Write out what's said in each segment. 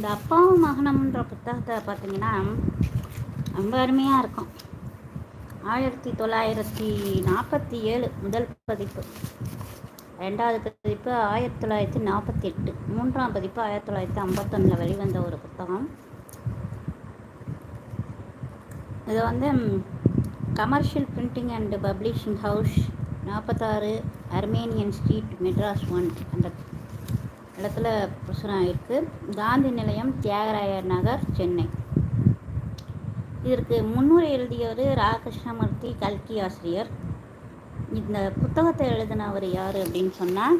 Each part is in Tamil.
இந்த அப்பாவும் மகனம்ன்ற புத்தகத்தை பார்த்தீங்கன்னா ரொம்ப அருமையாக இருக்கும். ஆயிரத்தி தொள்ளாயிரத்தி நாற்பத்தி ஏழு முதல் பதிப்பு. ரெண்டாவது பதிப்பு ஆயிரத்தி தொள்ளாயிரத்தி நாற்பத்தி எட்டு மூன்றாம் பதிப்பு ஆயிரத்தி தொள்ளாயிரத்தி ஐம்பத்தொன்னில் வெளிவந்த ஒரு புத்தகம். இது வந்து commercial printing and publishing house நாற்பத்தாறு அர்மேனியன் ஸ்ட்ரீட் மெட்ராஸ் ஒன் அந்த இடத்துல பிரசுரம் இருக்குது காந்தி நிலையம் தியாகராயர் நகர் சென்னை. இதற்கு முன்னுரை எழுதியவர் ரா கிருஷ்ணமூர்த்தி கல்கி ஆசிரியர். இந்த புத்தகத்தை எழுதினவர் யார் அப்படின்னு சொன்னால்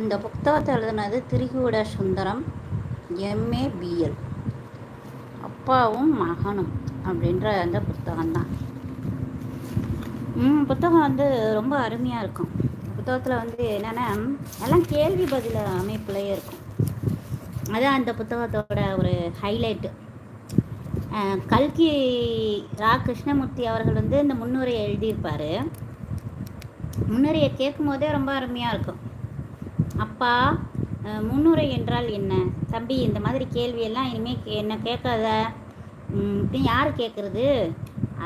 இந்த புத்தகத்தை எழுதினது திரிகூட சுந்தரம் எம்ஏ பிஎல் அப்பாவும் மகனும் அப்படின்ற அந்த புத்தகம்தான். புத்தகம் வந்து ரொம்ப அருமையாக இருக்கும். புத்தகத்தில் வந்து என்னென்னா எல்லாம் கேள்வி பதில அமைப்புலேயே இருக்கும். அதான் அந்த புத்தகத்தோட ஒரு ஹைலைட்டு கல்கி ரா கிருஷ்ணமூர்த்தி அவர்கள் வந்து இந்த முன்னுரையை எழுதியிருப்பார். முன்னுரையை கேட்கும் போதே ரொம்ப அருமையாக இருக்கும். அப்பா முன்னுரை என்றால் என்ன? தம்பி இந்த மாதிரி கேள்வியெல்லாம் இனிமேல் என்ன கேட்காத? யார் கேட்குறது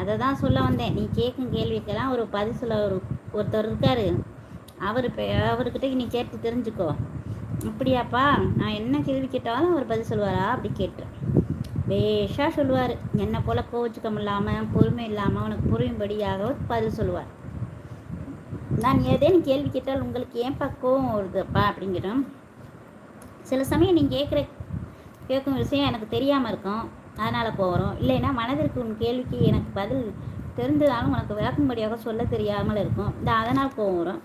அதை தான் சொல்ல வந்தேன். நீ கேட்கும் கேள்விக்கெல்லாம் ஒரு பதில் சொல்ல ஒரு ஒருத்தர் இருக்கார். அவர் அவர்கிட்ட நீ கேட்டு தெரிஞ்சுக்கோ. அப்படியாப்பா நான் என்ன கேள்வி கேட்டாலும் அவர் பதில் சொல்லுவாரா? அப்படி கேட்டேன். பேஷாக சொல்லுவார். என்னை போல் கோவச்சுக்கம் இல்லாமல் பொறுமை இல்லாமல் அவனுக்கு புரியும்படியாக பதில் சொல்லுவார். நான் ஏதேனும் கேள்வி கேட்டால் உங்களுக்கு ஏன் பக்கம் வருதுப்பா அப்படிங்கிறோம் சில சமயம் நீங்கள் கேட்குற கேட்கும் விஷயம் எனக்கு தெரியாமல் இருக்கும். அதனால் போகிறோம் இல்லைன்னா மனதிற்கு உன் கேள்விக்கு எனக்கு பதில் தெரிந்ததாலும் உனக்கு விளக்கும்படியாக சொல்ல தெரியாமல் இருக்கும். இந்த அதனால் போகிறோம் வரும்.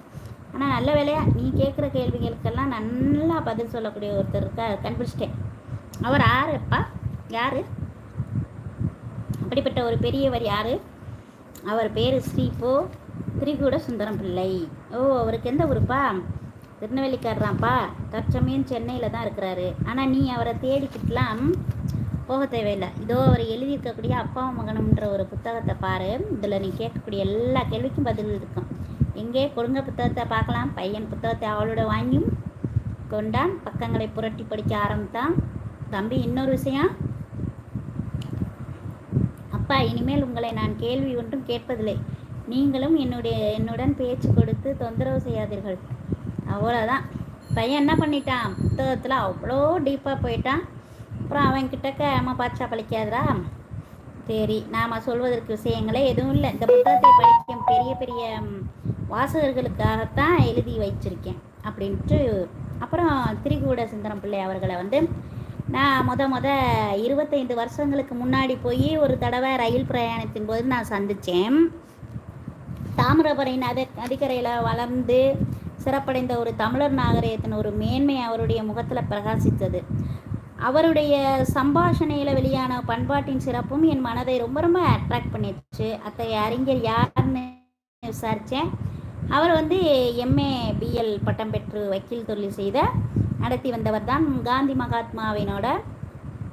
ஆனால் நல்ல வேலையாக நீ கேட்குற கேள்விகளுக்கெல்லாம் நல்லா பதில் சொல்லக்கூடிய ஒருத்தர் இருக்கா? கண்டுபிடிச்சிட்டேன். அவர் யாருப்பா யார்? அப்படிப்பட்ட ஒரு பெரியவர் யார்? அவர் பேர் ஸ்ரீபோ திரிகூட சுந்தரம் பிள்ளை. ஓ அவருக்கு எந்த ஊருப்பா? திருநெல்வேலிக்காரராம்ப்பா. தற்சமயம் சென்னையில் தான் இருக்கிறாரு. ஆனால் நீ அவரை தேடிக்கிட்டலாம் போக தேவையில்லை. இதோ அவர் எழுதியிருக்கக்கூடிய அப்பாவும் மகனும்ன்ற ஒரு புத்தகத்தை பாரு. இதில் நீ கேட்கக்கூடிய எல்லா கேள்விக்கும் பதில் இருக்கும். எங்கே? கொடுங்க புத்தகத்தை பார்க்கலாம். பையன் புத்தகத்தை அவளோட வாங்கியும் கொண்டான். பக்கங்களை புரட்டி படிக்க ஆரம்பித்தான். தம்பி இன்னொரு விஷயம். அப்பா இனிமேல் உங்களை நான் கேள்வி ஒன்றும் கேட்பதில்லை. நீங்களும் என்னுடைய என்னுடன் பேச்சு கொடுத்து தொந்தரவு செய்யாதீர்கள். அவ்வளோதான் பையன் என்ன பண்ணிட்டான்? புத்தகத்தில் அவ்வளோ டீப்பாக போயிட்டான். அப்புறம் அவன்கிட்டக்க அம்மா பாட்சா பழிக்காதரா சரி நாம் சொல்வதற்கு விஷயங்களே எதுவும் இல்லை. இந்த புத்தகத்தை படிக்கும் பெரிய பெரிய வாசகர்களுக்காகத்தான் எழுதி வச்சிருக்கேன் அப்படின்ட்டு அப்புறம் திரிகூட சுந்தரம் பிள்ளை அவர்களை வந்து நான் முத முத இருபத்தைந்து வருஷங்களுக்கு முன்னாடி போய் ஒரு தடவை ரயில் பிரயாணத்தின் போது நான் சந்தித்தேன் தாமிரபரணி நதி நதிக்கரையில் வளர்ந்து சிறப்படைந்த ஒரு தமிழர் நாகரிகத்தின் ஒரு மேன்மை அவருடைய முகத்தில் பிரகாசித்தது. அவருடைய சம்பாஷணையில் வெளியான பண்பாட்டின் சிறப்பும் என் மனதை ரொம்ப ரொம்ப அட்ராக்ட் பண்ணிடுச்சு. அத்தகைய அறிஞர் யாருன்னு விசாரித்தேன் அவர் வந்து எம்ஏ பிஎல் பட்டம் பெற்று வக்கீல் தொழில் செய்த நடத்தி வந்தவர் தான் காந்தி மகாத்மாவினோட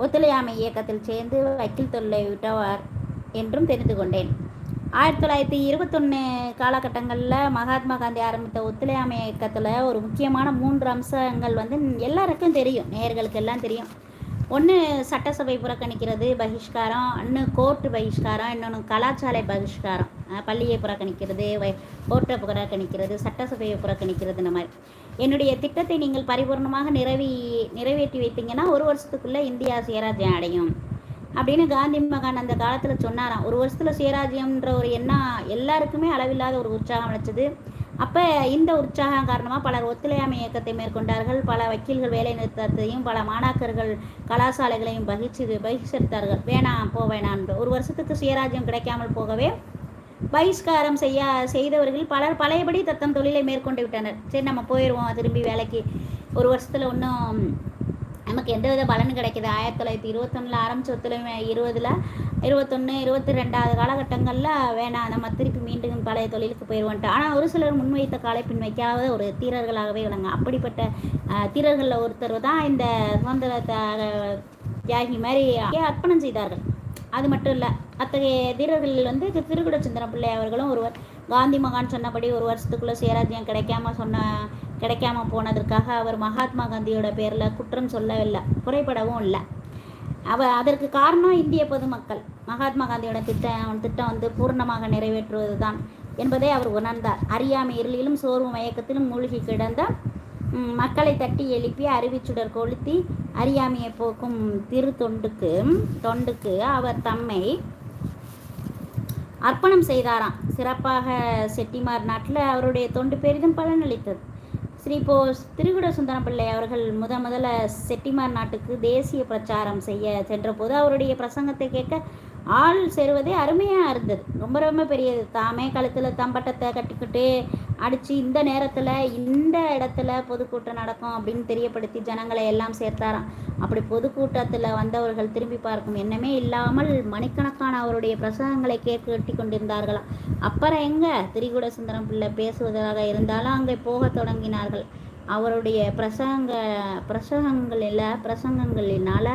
ஒத்துழையாமை இயக்கத்தில் சேர்ந்து வக்கீல் தொழிலை விட்டவர் என்றும் தெரிந்து கொண்டேன். ஆயிரத்தி தொள்ளாயிரத்தி இருபத்தொன்று காலகட்டங்களில் மகாத்மா காந்தி ஆரம்பித்த ஒத்துழையாமை இயக்கத்தில் ஒரு முக்கியமான மூன்று அம்சங்கள் வந்து எல்லாருக்கும் தெரியும் நேர்களுக்கு எல்லாம் தெரியும். ஒன்று சட்டசபை புறக்கணிக்கிறது பகிஷ்காரம் இன்னும் கோர்ட்டு பகிஷ்காரம் இன்னொன்று கலாச்சாலை பகிஷ்காரம். பள்ளியை புறக்கணிக்கிறது கோர்ட்டை புறக்கணிக்கிறது சட்டசபையை புறக்கணிக்கிறது இந்த மாதிரி. என்னுடைய திட்டத்தை நீங்கள் பரிபூர்ணமாக நிறைவி நிறைவேற்றி வைத்தீங்கன்னா ஒரு வருஷத்துக்குள்ளே இந்தியா சுயராஜ்யம் அடையும். அப்படின்னு காந்தி மகான் அந்த காலத்தில் சொன்னாராம். ஒரு வருஷத்தில் சுயராஜ்யம்ன்ற ஒரு எண்ணம் எல்லாருக்குமே அளவில்லாத ஒரு உற்சாகம் அழைச்சது அப்போ இந்த உற்சாகம் காரணமாக பலர் ஒத்துழையாமை இயக்கத்தை மேற்கொண்டார்கள். பல வக்கீல்கள் வேலை நிறுத்தத்தையும் பல மாணாக்கர்கள் கலாசாலைகளையும் பகிர்ச்சி பகிஷ்கரித்தார்கள் வேணாம் போ வேணாம் ஒரு வருஷத்துக்கு சுயராஜ்யம் கிடைக்காமல் போகவே பகிஷ்காரம் செய்ய செய்தவர்கள் பலர் பழையபடி தத்தம் தொழிலை மேற்கொண்டு விட்டனர். சரி நம்ம போயிடுவோம் திரும்பி வேலைக்கு. ஒரு வருஷத்தில் ஒன்றும் நமக்கு எந்த வித பலனும் கிடைக்கிது ஆயிரத்தி தொள்ளாயிரத்தி இருபத்தொன்னில் ஆரம்பித்த ஒத்துழைமை இருபதில் இருபத்தொன்று இருபத்தி ரெண்டாவது காலகட்டங்களில் வேணாம் நம்ம திருப்பி மீண்டும் பழைய தொழிலுக்கு போயிடுவோன்ட்டு ஆனால் ஒரு சிலர் முன்வைத்த காலை பின் வைக்காத ஒரு தீரர்களாகவே விளங்க அப்படிப்பட்ட தீரர்களில் ஒருத்தர் தான் இந்த சுதந்திர தியாகி மாதிரி அர்ப்பணம் செய்தார்கள். அது மட்டும் இல்லை அத்தகைய தீரர்கள் வந்து திருக்குட பிள்ளை அவர்களும் ஒருவர். காந்தி மகான் சொன்னபடி ஒரு வருஷத்துக்குள்ளே சுயராஜ்யம் கிடைக்காம சொன்ன கிடைக்காம போனதற்காக அவர் மகாத்மா காந்தியோட பேரில் குற்றம் சொல்லவில்லை குறைபடவும் இல்லை. அவ அதற்கு காரணம் இந்திய பொதுமக்கள். மகாத்மா காந்தியோட திட்டம் திட்டம் வந்து பூர்ணமாக நிறைவேற்றுவது தான் என்பதை அவர் உணர்ந்தார். அறியாமை இருளிலும் சோர்வு மயக்கத்திலும் மூழ்கி கிடந்த மக்களை தட்டி எழுப்பி அறிவிச்சுடர் கொளுத்தி அறியாமையை போக்கும் திரு தொண்டுக்கு தொண்டுக்கு அவர் தம்மை அர்ப்பணம் செய்தாராம். சிறப்பாக செட்டிமார் நாட்டில் அவருடைய தொண்டு பெரிதும் பலனளித்தது. ஸ்ரீ போ திருவிட சுந்தரம் பிள்ளை அவர்கள் முத முதல்ல செட்டிமார் நாட்டுக்கு தேசிய பிரச்சாரம் செய்ய சென்றபோது அவருடைய பிரசங்கத்தை கேட்க ஆள் சேருவதே அருமையாக இருந்தது. ரொம்ப ரொம்ப பெரியது. தாமே கழுத்தில் தம்பட்டத்தை கட்டிக்கிட்டு அடித்து இந்த நேரத்தில் இந்த இடத்துல பொதுக்கூட்டம் நடக்கும் அப்படின்னு தெரியப்படுத்தி ஜனங்களை எல்லாம் சேர்த்தாராம். அப்படி பொதுக்கூட்டத்தில் வந்தவர்கள் திரும்பி பார்க்கும் எண்ணமே இல்லாமல் மணிக்கணக்கான அவருடைய பிரசங்கங்களை கேட்க கட்டி கொண்டிருந்தார்களாம். அப்புறம் எங்கே? திரிகுட சுந்தரம் பிள்ளை பேசுவதாக இருந்தாலும் அங்கே போக தொடங்கினார்கள். அவருடைய பிரசங்க பிரசங்கங்களில் பிரசங்கங்களினால்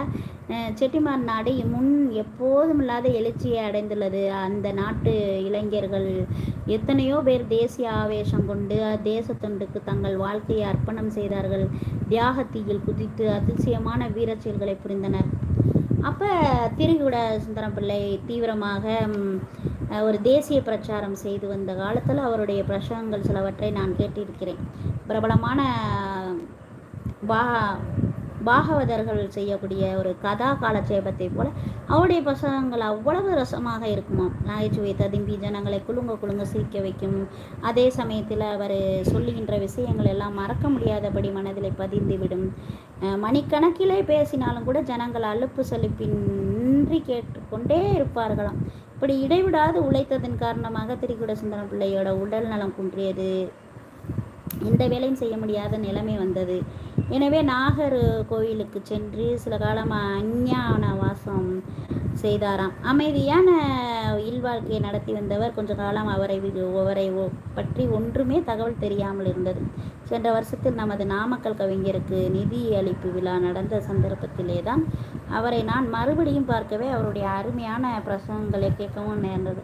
செட்டிமார் நாடு முன் எப்போதும் இல்லாத எழுச்சியை அடைந்துள்ளது. அந்த நாட்டு இளைஞர்கள் எத்தனையோ பேர் தேசிய ஆவேசம் கொண்டு தேசத்தொண்டுக்கு தங்கள் வாழ்க்கையை அர்ப்பணம் செய்தார்கள். தியாகத்தீயில் குதித்து அதிசயமான வீரச் செயல்களை புரிந்தனர். அப்போ திருகுட சுந்தரம் பிள்ளை தீவிரமாக ஒரு தேசிய பிரச்சாரம் செய்து வந்த காலத்தில் அவருடைய பிரசங்கங்கள் சிலவற்றை நான் கேட்டிருக்கிறேன். பிரபலமான பா பாகவதர்கள் செய்யக்கூடிய ஒரு கதா காலட்சேபத்தை போல அவருடைய பிரசங்கங்கள் அவ்வளவு ரசமாக இருக்குமா நகைச்சுவை ததும்பி ஜனங்களை குலுங்க குலுங்க சிரிக்க வைக்கும். அதே சமயத்தில் அவர் சொல்லுகின்ற விஷயங்கள் எல்லாம் மறக்க முடியாதபடி மனதில் பதிந்துவிடும் மணிக்கணக்கிலே பேசினாலும் கூட ஜனங்கள் அலுப்பு சலிப்பின்றி கேட்டுக்கொண்டே இருப்பார்களாம். இப்படி இடைவிடாது உழைத்ததன் காரணமாக திரிகுட சுந்தரம் பிள்ளையோட உடல் நலம் குன்றியது. எந்த வேலையும் செய்ய முடியாத நிலைமை வந்தது. எனவே நாகர் கோயிலுக்கு சென்று சில காலமாக அஞ்ஞான வாசம் செய்தாராம். அமைதியான இல்வாழ்க்கையை நடத்தி வந்தவர் கொஞ்ச காலம் அவரை அவரை பற்றி ஒன்றுமே தகவல் தெரியாமல் இருந்தது. சென்ற வருஷத்தில் நமது நாமக்கல் கவிஞருக்கு நிதி அளிப்பு விழா நடந்த சந்தர்ப்பத்திலே தான் அவரை நான் மறுபடியும் பார்க்கவே அவருடைய அருமையான பிரசங்களை கேட்கவும் நேர்ந்தது.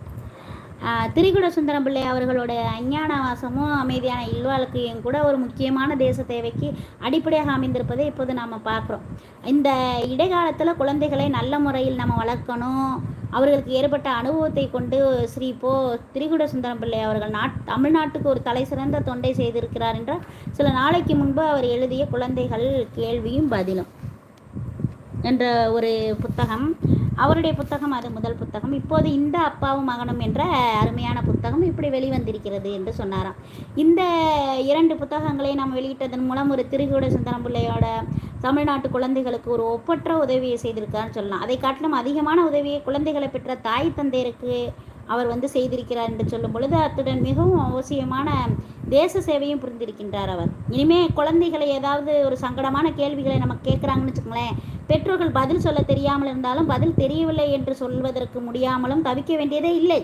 திரிகுட சுந்தரம் பிள்ளை அவர்களோட அஞ்ஞான வாசமும் அமைதியான இல்வாழ்க்கையும் கூட ஒரு முக்கியமான தேச தேவைக்கு அடிப்படையாக அமைந்திருப்பதை இப்போது நாம் பார்க்குறோம். இந்த இடைக்காலத்தில் குழந்தைகளை நல்ல முறையில் நம்ம வளர்க்கணும். அவர்களுக்கு ஏற்பட்ட அனுபவத்தை கொண்டு ஸ்ரீ போ திரிகுட சுந்தரம் பிள்ளை அவர்கள் நாட் தமிழ்நாட்டுக்கு ஒரு தலை சிறந்த தொண்டை செய்திருக்கிறார் என்ற சில நாளைக்கு முன்பு அவர் எழுதிய குழந்தைகள் கேள்வியும் பதிலும். என்ற ஒரு புத்தகம். அவருடைய புத்தகம் அது முதல் புத்தகம். இப்போது இந்த அப்பாவும் மகனும் என்ற அருமையான புத்தகம் இப்படி வெளிவந்திருக்கிறது என்று சொன்னாராம். இந்த இரண்டு புத்தகங்களை நாம் வெளியிட்டதன் மூலம் ஒரு திருகூட சுந்தரம் பிள்ளையோட தமிழ்நாட்டு குழந்தைகளுக்கு ஒரு ஒப்பற்ற உதவியை செய்திருக்காருன்னு சொல்லலாம். அதை காட்டிலும் அதிகமான உதவியை குழந்தைகளை பெற்ற தாய் தந்தையருக்கு அவர் வந்து செய்திருக்கிறார் என்று சொல்லும் பொழுது அத்துடன் மிகவும் அவசியமான தேச சேவையும் புரிந்திருக்கின்றார் அவர். இனிமே குழந்தைகளை ஏதாவது ஒரு சங்கடமான கேள்விகளை நம்ம கேட்குறாங்கன்னு வச்சுக்கோங்களேன் பெற்றோர்கள் பதில் சொல்ல தெரியாமல் இருந்தாலும் பதில் தெரியவில்லை என்று சொல்வதற்கு முடியாமலும் தவிக்க வேண்டியதே இல்லை.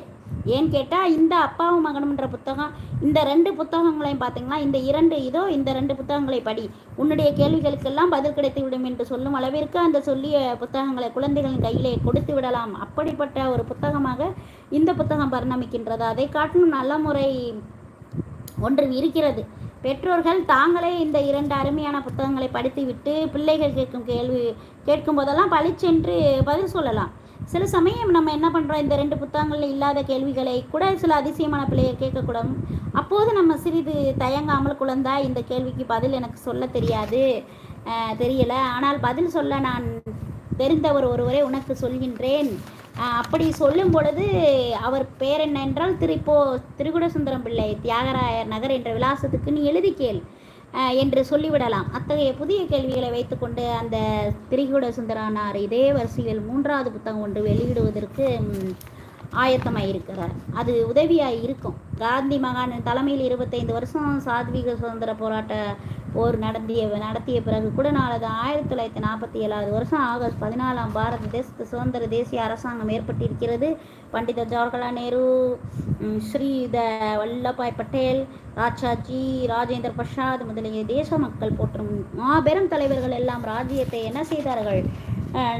ஏன்னு கேட்டால் இந்த அப்பாவும் மகனும்ன்ற புத்தகம் இந்த ரெண்டு புத்தகங்களையும் பார்த்தீங்கன்னா இந்த இரண்டு இதோ இந்த ரெண்டு புத்தகங்களை படி. உன்னுடைய கேள்விகளுக்கெல்லாம் பதில் கிடைத்து விடும் என்று சொல்லும் அளவிற்கு அந்த சொல்லிய புத்தகங்களை குழந்தைகளின் கையிலே கொடுத்து விடலாம். அப்படிப்பட்ட ஒரு புத்தகமாக இந்த புத்தகம் பரிணமிக்கின்றது அதை காட்டிலும் நல்ல முறை ஒன்று இருக்கிறது. பெற்றோர்கள் தாங்களே இந்த இரண்டு அருமையான புத்தகங்களை படித்துவிட்டு பிள்ளைகள் கேட்கும் கேள்வி கேட்கும் போதெல்லாம் பளிச்சென்று பதில் சொல்லலாம். சில சமயம் நம்ம என்ன பண்ணுறோம் இந்த ரெண்டு புத்தகங்களில் இல்லாத கேள்விகளை கூட சில அதிசயமான பிள்ளைகள் கேட்கக்கூடும். அப்போது நம்ம சிறிது தயங்காமல் குழந்தா இந்த கேள்விக்கு பதில் எனக்கு சொல்ல தெரியாது. தெரியலை. ஆனால் பதில் சொல்ல நான் தெரிந்தவர் ஒருவரை உனக்கு சொல்கின்றேன். அப்படி சொல்லும் பொழுது அவர் பேர் என்ன என்றால் திருப்போ திருகுடசுந்தரம் பிள்ளை தியாகராயர் நகர் என்ற விலாசத்துக்கு நீ எழுதி கேள் என்று சொல்லிவிடலாம். அத்தகைய புதிய கேள்விகளை வைத்துக்கொண்டு அந்த திரிகுட சுந்தரனார் இதே வரிசையில் மூன்றாவது புத்தகம் ஒன்று வெளியிடுவதற்கு ஆயத்தமாக இருக்கிறார் அது உதவியாக இருக்கும். காந்தி மகான் தலைமையில் இருபத்தைந்து வருஷம் சாத்வீக சுதந்திர போராட்ட போர் நடத்திய நடத்திய பிறகு கூட நாளது ஆயிரத்தி தொள்ளாயிரத்தி நாற்பத்தி ஏழாவது வருஷம் ஆகஸ்ட் பதினாலாம் பாரத தேசத்து சுதந்திர தேசிய அரசாங்கம் ஏற்பட்டிருக்கிறது. பண்டித ஜவஹர்லால் நேரு ஸ்ரீத வல்லபாய் பட்டேல் ராஜாஜி ராஜேந்திர பிரசாத் முதலிய தேச மக்கள் போற்றும் மாபெரும் தலைவர்கள் எல்லாம் ராஜ்யத்தை என்ன செய்தார்கள்?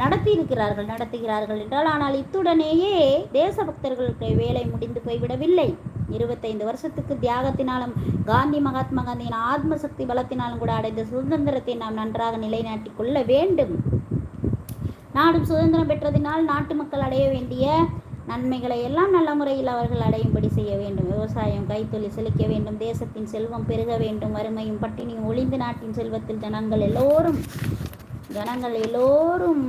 நடத்தி இருக்கிறார்கள் நடத்துகிறார்கள் என்றால் ஆனால் இத்துடனேயே தேசபக்தர்களுக்கு வேலை முடிந்து போய்விடவில்லை. இருபத்தைந்து வருஷத்துக்கு தியாகத்தினாலும் காந்தி மகாத்மா காந்தியின் ஆத்ம சக்தி பலத்தினாலும் கூட அடைந்த சுதந்திரத்தை நாம் நன்றாக நிலைநாட்டி கொள்ள வேண்டும். நாடும் சுதந்திரம் பெற்றதினால் நாட்டு மக்கள் அடைய வேண்டிய நன்மைகளை எல்லாம் நல்ல முறையில் அவர்கள் அடையும்படி செய்ய வேண்டும். விவசாயம் கைத்தொழில் செழிக்க வேண்டும் தேசத்தின் செல்வம் பெருக வேண்டும் வறுமையும் பட்டினியும் ஒளிந்து நாட்டின் செல்வத்தில் ஜனங்கள் எல்லோரும் ஜனங்கள் எல்லோரும்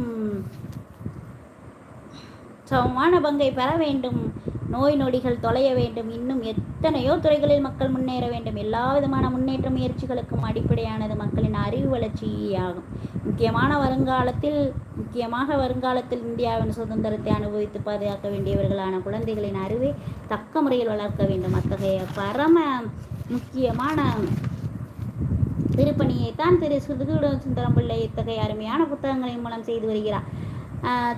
சமமான பங்கை பெற வேண்டும். நோய் நொடிகள் தொலைய வேண்டும். இன்னும் எத்தனையோ துறைகளில் மக்கள் முன்னேற வேண்டும். எல்லா விதமான முன்னேற்ற முயற்சிகளுக்கும் அடிப்படையானது மக்களின் அறிவு வளர்ச்சியாகும். முக்கியமான வருங்காலத்தில் முக்கியமாக வருங்காலத்தில் இந்தியாவின் சுதந்திரத்தை அனுபவித்து பாதுகாக்க வேண்டியவர்களான குழந்தைகளின் அறிவை தக்க முறையில் வளர்க்க வேண்டும். அத்தகைய பரம முக்கியமான திருப்பணியைத்தான் திரு சுதுகுட சுந்தரம் பிள்ளை இத்தகைய அருமையான புத்தகங்களின் மூலம் செய்து வருகிறார்.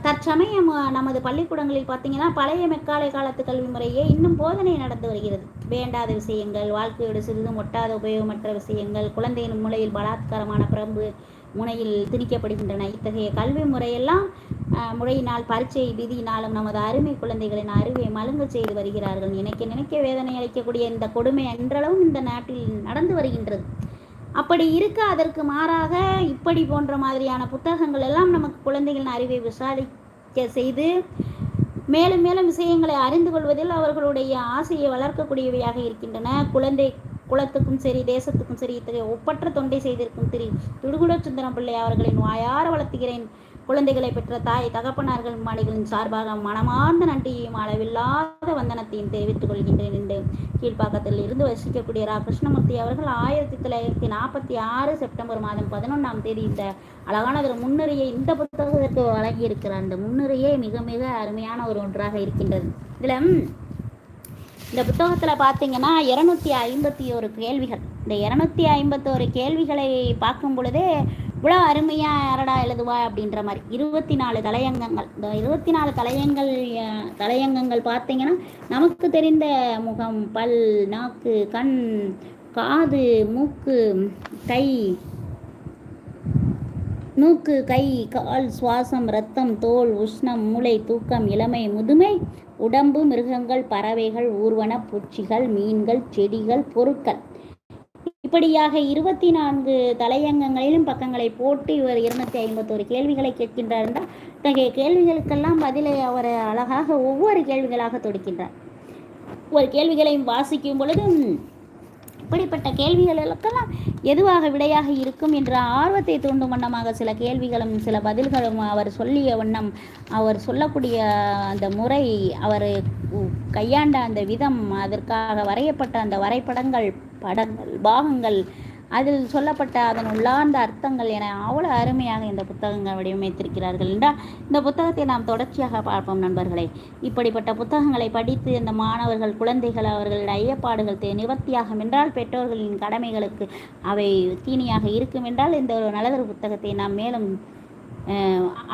தற்சமயம் நமது பள்ளிக்கூடங்களில் பார்த்தீங்கன்னா பழைய மெக்காலை காலத்து கல்வி முறையே இன்னும் போதனை நடந்து வருகிறது. வேண்டாத விஷயங்கள் வாழ்க்கையோடு சிறிதும் ஒட்டாத உபயோகமற்ற விஷயங்கள் குழந்தையின் மூலையில் பலாத்காரமான பிரம்பு முனையில் திணிக்கப்படுகின்றன. இத்தகைய கல்வி முறையெல்லாம் முறையினால் பரீட்சை விதியினாலும் நமது அருமை குழந்தைகளின் அறிவை மழுங்க செய்து வருகிறார்கள். நினைக்க நினைக்க வேதனை அளிக்கக்கூடிய இந்த கொடுமை அன்றளவும் இந்த நாட்டில் நடந்து வருகின்றது. அப்படி இருக்க அதற்கு மாறாக இப்படி போன்ற மாதிரியான புத்தகங்கள் எல்லாம் நமக்கு குழந்தைகளின் அறிவை விசாரிக்க செய்து மேலும் மேலும் விஷயங்களை அறிந்து கொள்வதில் அவர்களுடைய ஆசையை வளர்க்கக்கூடியவையாக இருக்கின்றன. குழந்தை குலத்துக்கும் சரி தேசத்துக்கும் சரி இத்தகைய ஒப்பற்ற தொண்டை செய்திருக்கும் திரு. துடுகுட சுந்தரம் பிள்ளை அவர்களின் வாயார வளர்த்துகிறேன். குழந்தைகளை பெற்ற தாய் தகப்பனார்கள் மாடிகளின் சார்பாக மனமார்ந்த நன்றியையும் அளவில்லாத வந்தனத்தையும் தெரிவித்துக் கொள்கின்றேன் என்று கீழ்ப்பாக்கத்தில் இருந்து வசிக்கக்கூடிய ரா கிருஷ்ணமூர்த்தி அவர்கள் ஆயிரத்தி தொள்ளாயிரத்தி நாற்பத்தி ஆறு செப்டம்பர் மாதம் பதினொன்றாம் தேதி இந்த அழகான ஒரு முன்னுரையை இந்த புத்தகத்திற்கு வழங்கியிருக்கிறார். அந்த முன்னுரையே மிக மிக அருமையான ஒரு ஒன்றாக இருக்கின்றது. இதில் இந்த புத்தகத்தில் பார்த்தீங்கன்னா இரநூத்தி ஐம்பத்தி ஒரு கேள்விகள். இந்த இரநூத்தி ஐம்பத்தோரு கேள்விகளை பார்க்கும் பொழுதே இவ்வளோ அருமையாக யாரடா எழுதுவா அப்படின்ற மாதிரி. இருபத்தி நாலு தலையங்கங்கள். இந்த இருபத்தி நாலு தலையங்கள் தலையங்கங்கள் பார்த்தீங்கன்னா நமக்கு தெரிந்த முகம் பல் நாக்கு கண் காது மூக்கு கை மூக்கு கை கால் சுவாசம் ரத்தம் தோல் உஷ்ணம் மூளை தூக்கம் இளமை முதுமை உடம்பு மிருகங்கள் பறவைகள் ஊர்வன பூச்சிகள் மீன்கள் செடிகள் பொருட்கள். இப்படியாக இருபத்தி நான்கு தலையங்கங்களிலும் பக்கங்களை போட்டு இவர் இருநூத்தி ஐம்பத்தோரு கேள்விகளை கேட்கின்றார் என்றால் இத்தகைய கேள்விகளுக்கெல்லாம் பதிலை அவர் அழகாக ஒவ்வொரு கேள்விகளாக தொடுக்கின்றார். ஒரு கேள்விகளையும் வாசிக்கும் பொழுது இப்படிப்பட்ட கேள்விகளுக்கெல்லாம் எதுவாக விடையாக இருக்கும் என்ற ஆர்வத்தை தூண்டும் வண்ணமாக சில கேள்விகளும் சில பதில்களும் அவர் சொல்லிய வண்ணம் அவர் சொல்லக்கூடிய அந்த முறை அவர் கையாண்ட அந்த விதம் அதற்காக வரையப்பட்ட அந்த வரைபடங்கள் படங்கள் பாகங்கள் அதில் சொல்லப்பட்ட அதன் உள்ளார்ந்த அர்த்தங்கள் என அவ்வளோ அருமையாக இந்த புத்தகங்கள் வடிவமைத்திருக்கிறார்கள் என்றால் இந்த புத்தகத்தை நாம் தொடர்ச்சியாக பார்ப்போம் நண்பர்களே. இப்படிப்பட்ட புத்தகங்களை படித்து இந்த மாணவர்கள் குழந்தைகள் அவர்களின் ஐயப்பாடுகள் நிவர்த்தியாகும் என்றால் பெற்றோர்களின் கடமைகளுக்கு அவை தீனியாக இருக்கும் என்றால் இந்த ஒரு நல்லதொரு புத்தகத்தை நாம் மேலும்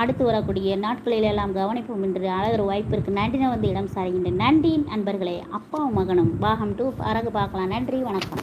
அடுத்து வரக்கூடிய நாட்களில் எல்லாம் கவனிப்போம் என்று அழகிற வாய்ப்பு இருக்குது நன்றின வந்து இடம் சாருகின்ற நன்றி நண்பர்களே அப்பாவும் மகனும். பாகம் டூ அரகு பார்க்கலாம். நன்றி வணக்கம்.